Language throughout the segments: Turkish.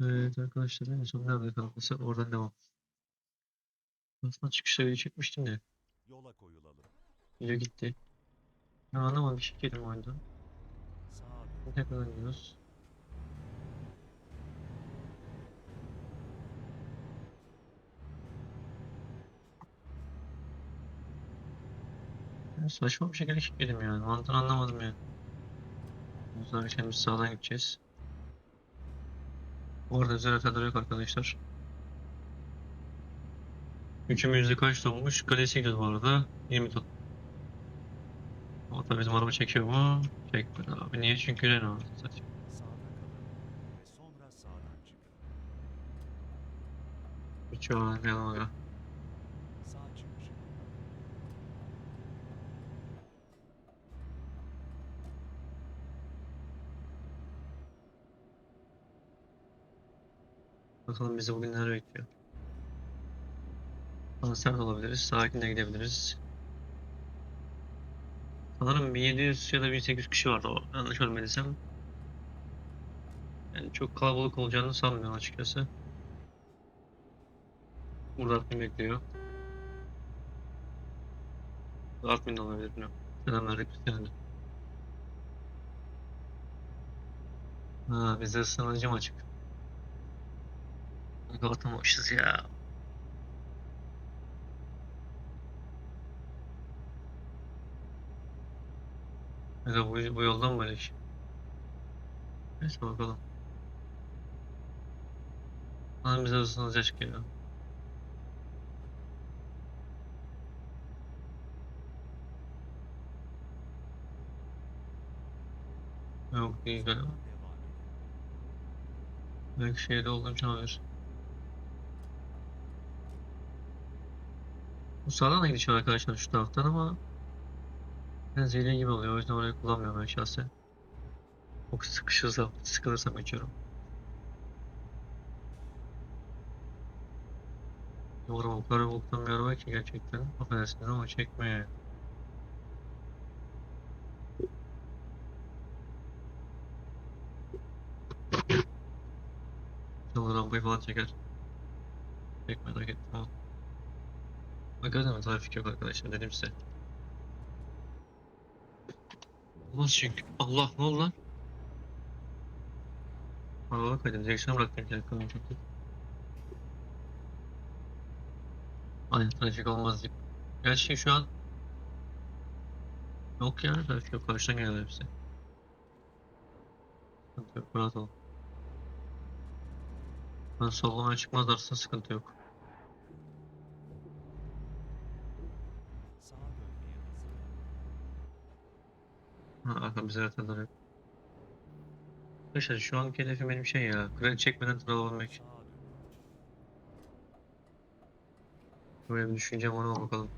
Evet arkadaşlar en son nerede kaldıysa oradan devam. Aslında çıkışta video çekmiştim de Yola koyulalım. video gitti. Ben anlamadım bir şey geldim oyunda. Sağa dön. Tekrar oynuyoruz. Ya saçma bir şekilde kilitledim yani. Mantığını anlamadım yani. Uzarken biz sağdan gideceğiz. Bu arada özel hataları yok arkadaşlar. Üçümüzde kaç olmuş? Kalesi gidiyoruz bu arada. 20 ton. Tabii bizim araba çekiyor mu? Çekmiyor abi. Niye? Çünkü Renault. Zaten. Hiç öğrenmeyelim aga. Bakalım bizi bugün neler bekliyor. Konser de olabiliriz. Sakin de gidebiliriz. Sanırım 1700 ya da 1800 kişi vardı o. Yanlış görmediysem. Yani çok kalabalık olacağını sanmıyorum açıkçası. Burada Artvin bekliyor. Artvin de olabilir bilmiyorum. Selam verdik biz yani. Ha bizde ısınıcı mı açık? Kapatamamışız ya. Mesela bu, bu yoldan böyle iş. Neyse bakalım. Lan bize ısınacak ya. Yok değil galiba. Belki şehirde olduğum için olabilir. Bu sağdan da gidiş var arkadaşlar şu taraftan ama ben zehirli gibi oluyor o yüzden orayı kullanmıyorum ben şahsen. Çok sıkışırsam, sıkılırsam geçiyorum. Doğru o kadar boktan bir araba ki gerçekten. Affedersiniz ama çekmeye. Çalı rambayı falan çeker. Ettim ama. Hakikaten trafik yok arkadaşlar dedim size. Olmaz çünkü. Allah ne oldu lan? Araba kaydı. Direksiyon bıraktım. Telefonum çekti. Ay trafik olmaz deyip. Gerçi şu an yok ya trafik yok. Karşıdan geliyorlar hepsi. Sıkıntı yok. Rahat olun. Ben sollamaya çıkmazlarsa sıkıntı yok. Arka bize yok. Arkadaşlar şu anki hedefim benim şey ya. Kredi çekmeden. Sağa dönün. Böyle bir düşüncem ama bakalım.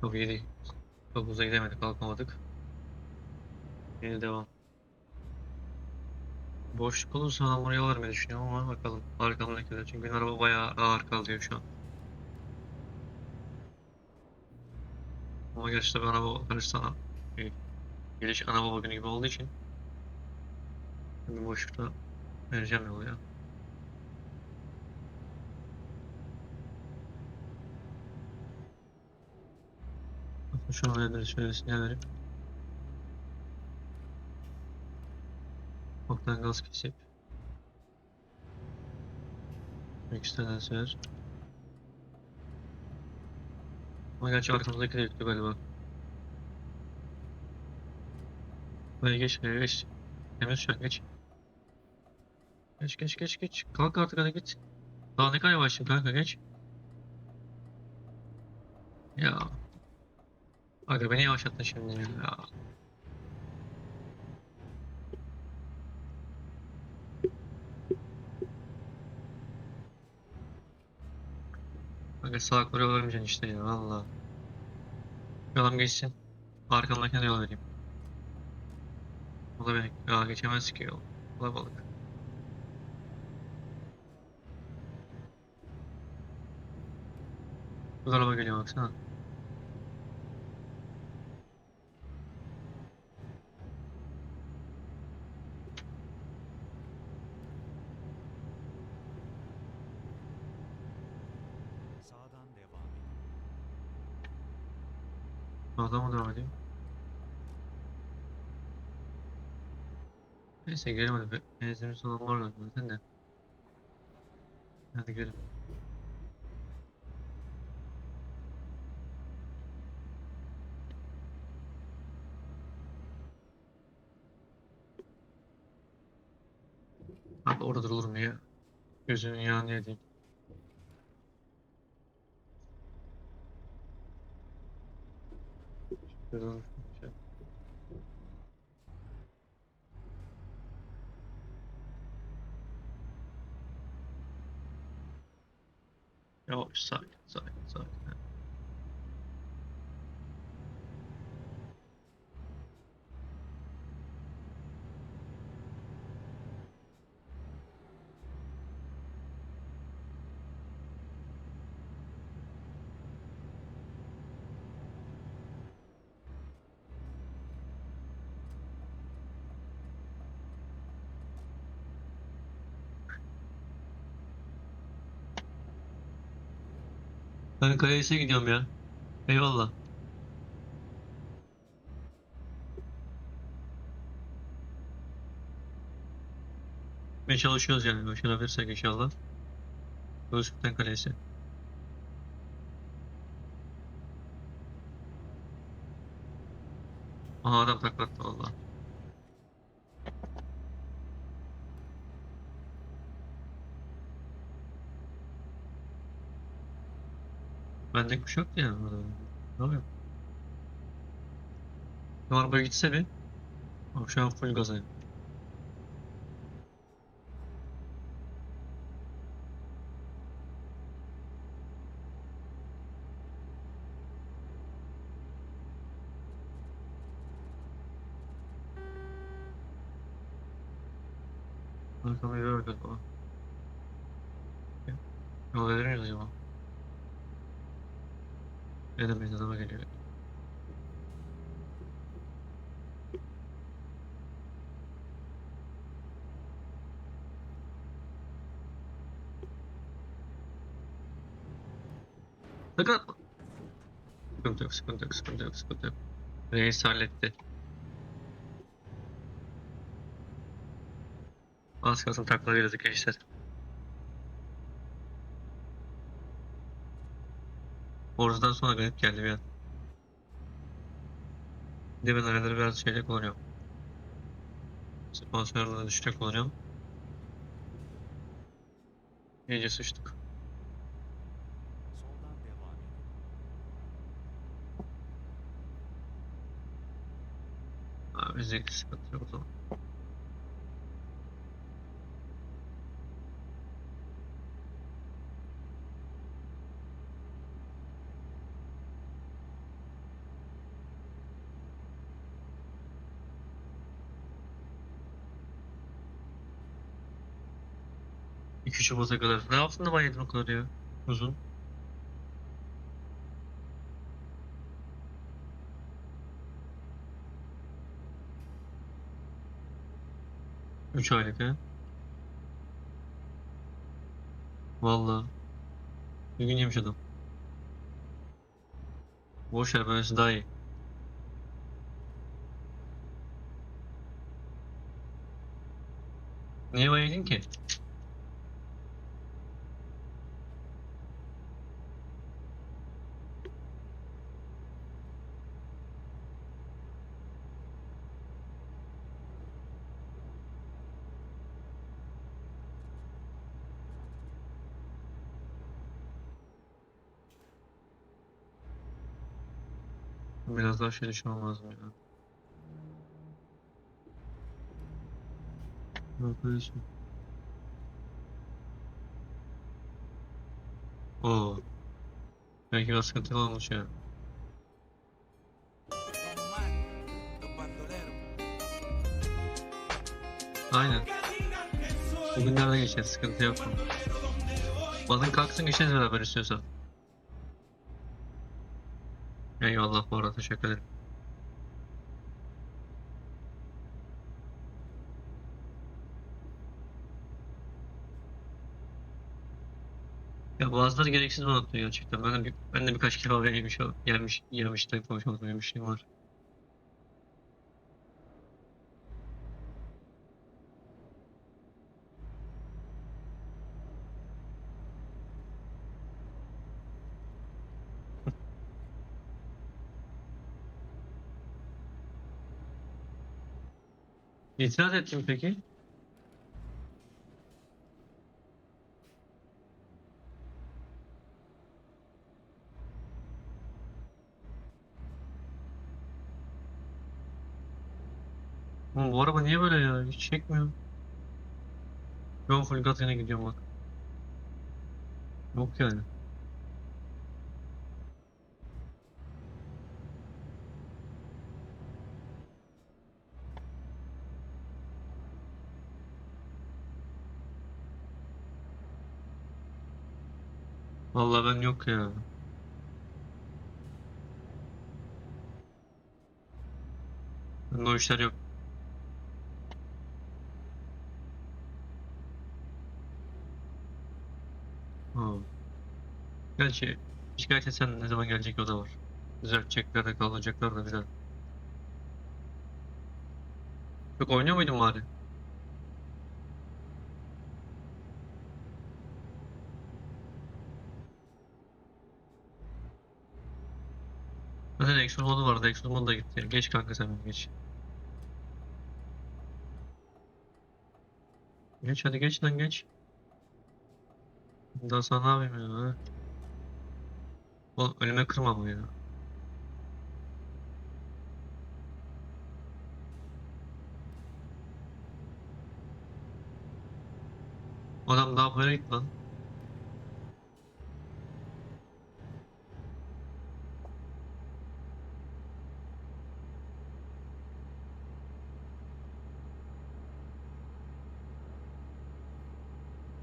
Çok iyi değil. Çok uza gidemedik, kalkamadık. Yine devam. Boşluk olursa buraya alırım diye düşünüyorum ama bakalım. Arkamdakiler çünkü araba bayağı ağır kalıyor şu an. Ama gerçi tabii araba karışsa ana, e, geliş ana baba günü gibi olduğu için bir boşlukta vereceğim yolu ya. Bakın Şu an öyle şöyle sinyal verip Ufaktan gaz kesip İki tane Ama gerçi arkamızdaki de yüklü galiba. Buraya geç, buraya geç. Temiz şu an geç. Geç geç geç geç. Kalk artık hadi git. Daha ne kadar yavaşsın kanka geç. Ya. Aga beni yavaşlattın şimdi ya. Aga sağa koruya vermeyeceksin işte ya valla. Yalan geçsin. Arkamdakine de yol vereyim. O da beni ya geçemez ki yol. Kalabalık. Bu araba geliyor baksana. Sağdan mı devam edeyim? Neyse gidelim hadi. Be- Benzinimiz olan var zaten de. Hadi gidelim. Abi orada durulur ya? Gözünün yağını yediğim. Şuradan şey. Yavaş sakin sakin sakin. Ben Kayas'a gidiyorum ya. Eyvallah. Ve çalışıyoruz yani. Başarabilirsek inşallah. Gözlükten Kalesi. Aha adam taklattı valla. Bende kuş yok burada. Ne oluyor? Araba gitse bir. Bak şu an full gaza. Arkama bakıyoruz baba. Yol verir miyiz acaba? Edemeyiz adama geliyor. Sakın atma. Sıkıntı yok, sıkıntı yok, sıkıntı yok, sıkıntı yok. Reis halletti. Az kalsın takla girdik gençler. Orzu'dan sonra garip geldi bir an. Bir ben araları biraz şeyle kullanıyorum. Sponsorları düşüşte kullanıyorum. İyice sıçtık. Abi bizde sıkıntı yok o zaman. Şubat'a kadar. Ne yaptın da yedin o kadar ya? Uzun. Üç aylık ha? Vallahi. Bir gün yemiş adam. Boş ver böylesi daha iyi. Niye bayıldın ki? Biraz daha şey düşünmem lazım ya. Arkadaşım. Oo. Belki biraz sıkıntılı olmuş ya. Aynen. Bugünlerde geçer, sıkıntı yok. Balın kalksın geçeriz beraber istiyorsan. Eyvallah bu teşekkür ederim. Ya bazıları gereksiz donatıyor gerçekten. Ben de, bir, ben de birkaç kere oraya yemiş, yemiş, yemiş de konuşmadım yemişliğim var. İtiraz ettim peki? Bu araba niye böyle ya? Hiç çekmiyor. An full gaz yine gidiyorum bak. Yok yani. Vallahi ben yok ya. Bende o işler yok. Ha. Gerçi şikayet etsen ne zaman gelecek o da var. Düzeltecekler de kalacaklar da güzel. Çok oynuyor muydun bari? Zaten Exxon modu vardı. Exxon modu da gitti. Geç kanka sen geç. Geç hadi geç lan geç. Daha sana ne yapayım ya? Oğlum önüme kırma bu ya. Adam daha böyle git lan.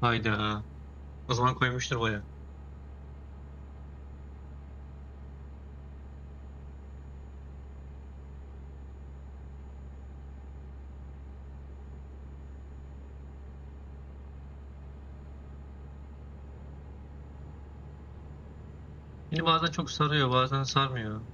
Hayda. O zaman koymuştur baya. Beni bazen çok sarıyor, bazen sarmıyor.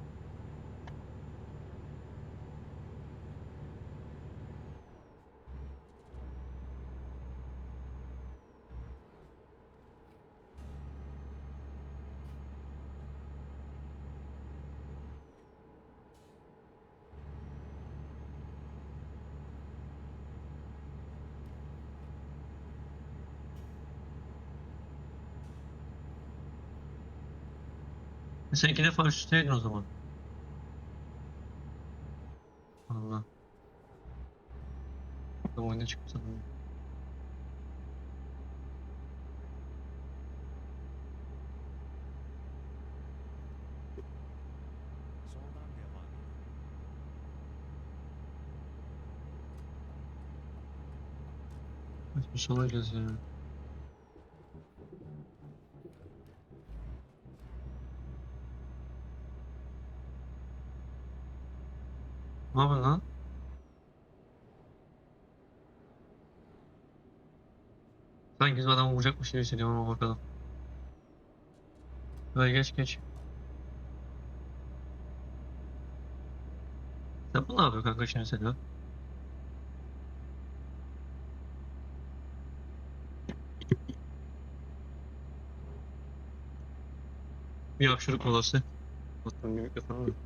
Sen iki defa üst üsteydin o zaman. Allah. Adam oyuna çıktı sanırım. Kaç bir sola ya. Ne yapıyorsun lan? Sanki biz adamı vuracakmış gibi hissediyorum ama bakalım. Böyle geç geç. Sen bu ne yapıyor kanka şimdi sen ya? Bir hapşırık molası. Baktım bir mikrofonu mu?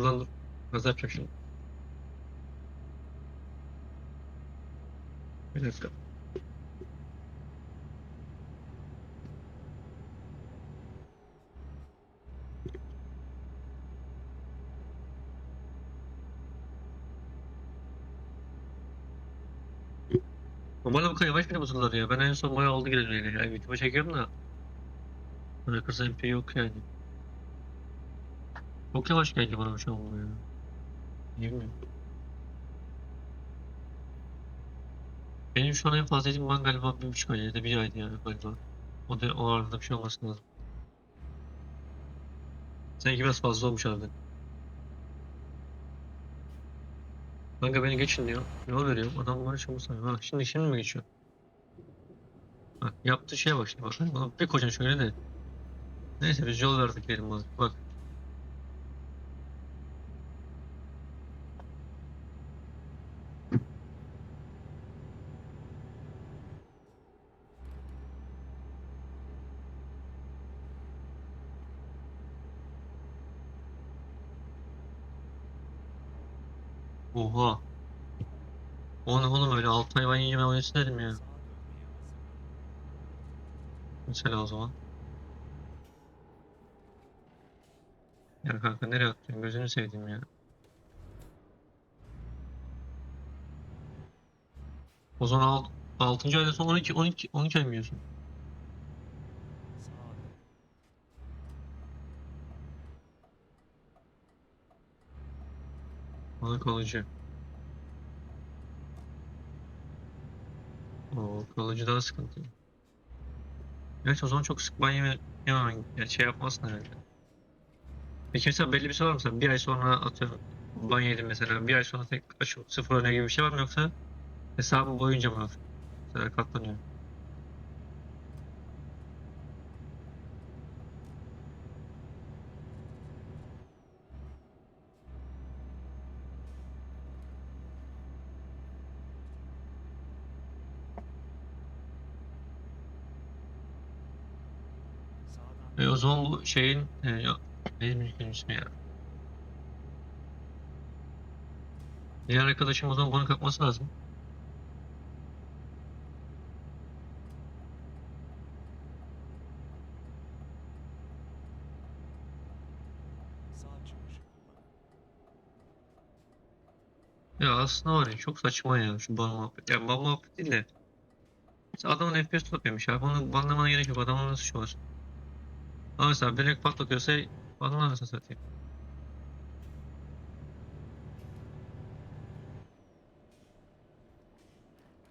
Buradan dur. Gaz yapacak şimdi. Bir dakika. Normalde bu kadar yavaş bile basılır ya. Ben en son bayağı oldu gireli. Yani YouTube'a çekiyorum da. Bırakırsa MP yok yani. Çok yavaş geldi bana şu an bu ya. Niye bilmiyorum. Benim şu an en fazla yediğim ben galiba bir buçuk ay ya da bir aydı yani galiba. O da o arada bir şey olması lazım. Seninki biraz fazla olmuş harbiden. Kanka beni geçin diyor. Yol veriyorum. Adam bana çabuk sanıyor. Ha şimdi şimdi mi geçiyor? Bak yaptığı şeye bak şimdi bak. Bana bir kocan şöyle de. Neyse biz yol verdik diyelim bak. Bak. Oha. O ne oğlum öyle altı hayvan yiyeceğim oynasın dedim ya. Mesela o zaman. Ya kanka nereye atıyorsun? Gözünü seveyim ya. O zaman alt, 6. ayda son 12 12 12 ay mı yiyorsun? Bana kalıcı. O kalıcı daha sıkıntı. Gerçi o zaman çok sık ban yeme, yememen, yani şey yapmazsın herhalde. Peki mesela belli bir şey var mı? Bir ay sonra atıyorum ban yedim mesela. Bir ay sonra tek aşı sıfır öne gibi bir şey var mı yoksa hesabı boyunca mı? Mesela katlanıyor. Sağdan E o zaman bu şeyin e, ya, neydi ülkenin ismi ya? Diğer arkadaşım o zaman bunu kapması lazım. Ya aslında var ya çok saçma ya şu ban muhabbet. Ya ban muhabbet değil de. Adamın FPS tutmuyormuş abi. Onu banlamana gerek yok. Adamın nasıl şu var? Ama mesela direkt patlatıyorsa banla nasıl satayım.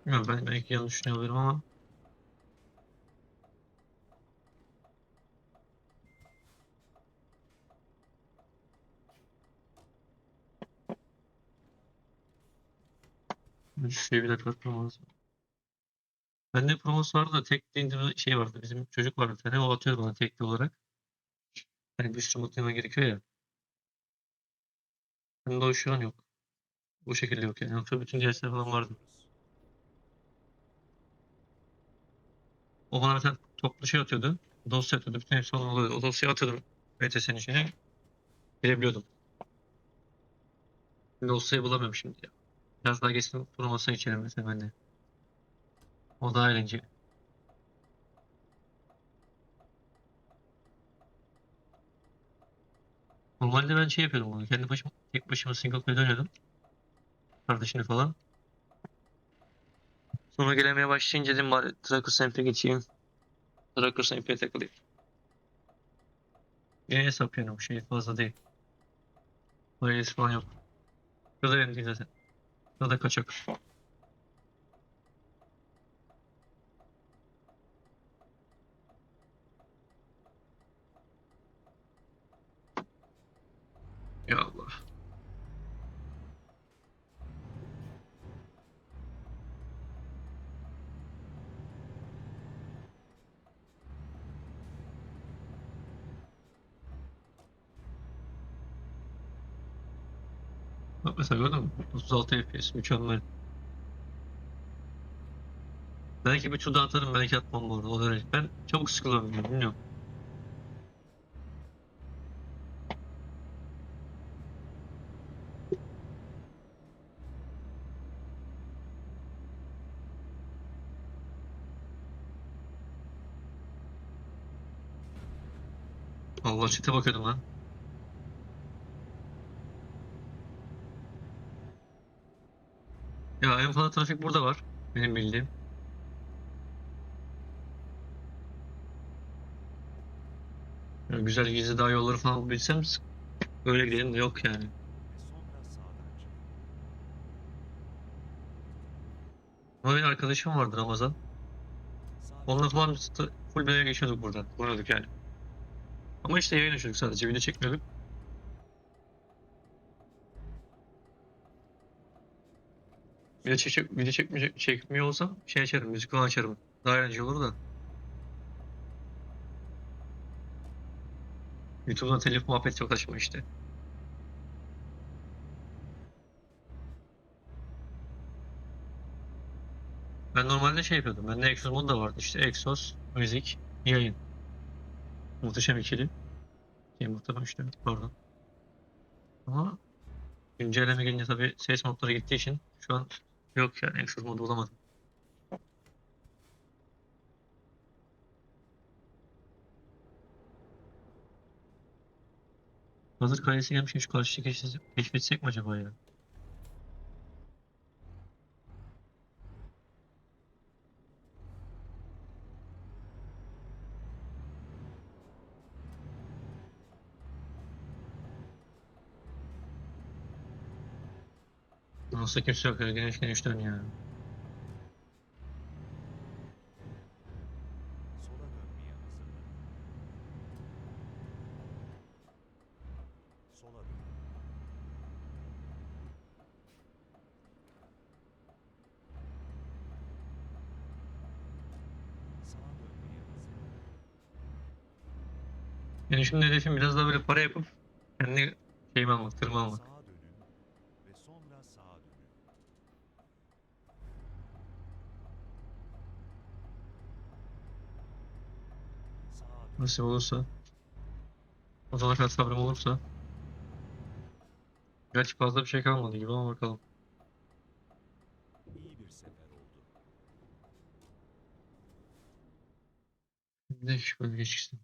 Bilmiyorum ben belki yanlış düşünüyor olabilirim ama. Ben şu şeyi bir dakika atmam lazım. Bende promos vardı da tek indiğim şey vardı. Bizim çocuk vardı tane. O atıyordu bana tekli olarak. Hani bir sürü mutlama gerekiyor ya. Bende o şu an yok. Bu şekilde yok yani. Yoksa bütün dersler falan vardı. O bana tane toplu şey atıyordu. Dosya atıyordu. Bütün hepsi onun oluyordu. O dosyayı atıyordum. VTS'nin içine. Girebiliyordum. Dosyayı bulamıyorum şimdi ya. Biraz daha geçsin promosuna geçelim mesela ben. O daha eğlenceli. Normalde ben şey yapıyordum bunu. Kendi başıma, tek başıma single player oynuyordum. Kardeşini falan. Sonra gelemeye başlayınca dedim bari Tracker Samp'e geçeyim. Tracker Samp'e takılayım. Yine hesap yani bu şey fazla değil. Bayılış falan yok. Şurada benim değil zaten. Şurada kaçak. Ya Allah. Bak mesela gördün mü? 36 FPS mükemmel. Belki bir daha atarım belki atmam bu arada o derece. Ben çabuk sıkılıyorum bilmiyorum. Çete bakıyordum lan. Ya en fazla trafik burada var. Benim bildiğim. Ya güzel gizli dağ yolları falan bilsem öyle gidelim de yok yani. Ama benim arkadaşım vardı Ramazan. Onunla falan full B'ye geçiyorduk buradan. Oynuyorduk yani. Ama işte yayın açıyorduk sadece. Video çekmiyorduk. Video, çek video çekmeyecek, çekmiyor olsam şey açarım, müzik falan açarım. Daha eğlenceli olur da. YouTube'da telif muhabbet çok saçma işte. Ben normalde şey yapıyordum. Bende Exos modu da vardı işte. Exos, müzik, yayın. Muhteşem ikili. Şey, muhteşem işte pardon. Ama güncelleme gelince tabii ses modları gittiği için şu an yok yani Exos modu bulamadım. Hazır kalesi gelmişken şu karşı keşfetsek, keşfetsek mi acaba ya? Nasıl kimse yok ya. Güneş güneş dön şimdi hedefim biraz daha böyle para yapıp Nasip olursa. O zamana kadar sabrım olursa. Gerçi fazla bir şey kalmadı gibi ama bakalım. İyi bir sefer oldu. Ne iş böyle geçiştim.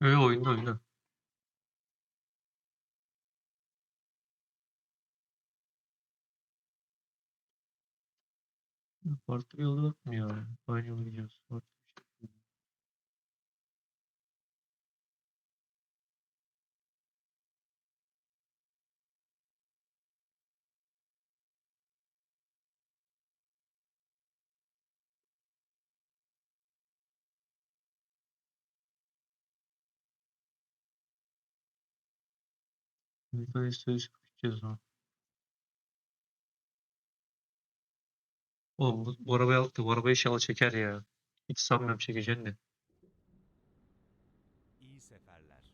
Öyle oyunda oyunda. Farklı bir yolu yok ya? Aynı yolu gidiyoruz. Farklı bir tane istedik gideceğiz ha. Oğlum bu, bu arabayı aldık da bu arabayı inşallah çeker ya. Hiç sanmıyorum çekeceğini de. İyi seferler.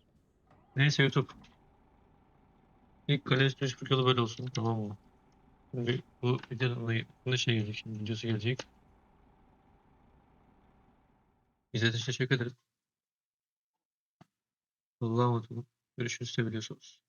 Neyse YouTube. İlk kale üstü üç yolu böyle olsun tamam mı? Şimdi bu videonun yakında şey gelecek şimdi videosu gelecek. İzlediğiniz için teşekkür ederim. Allah'a emanet olun. Görüşürüz seviliyorsunuz.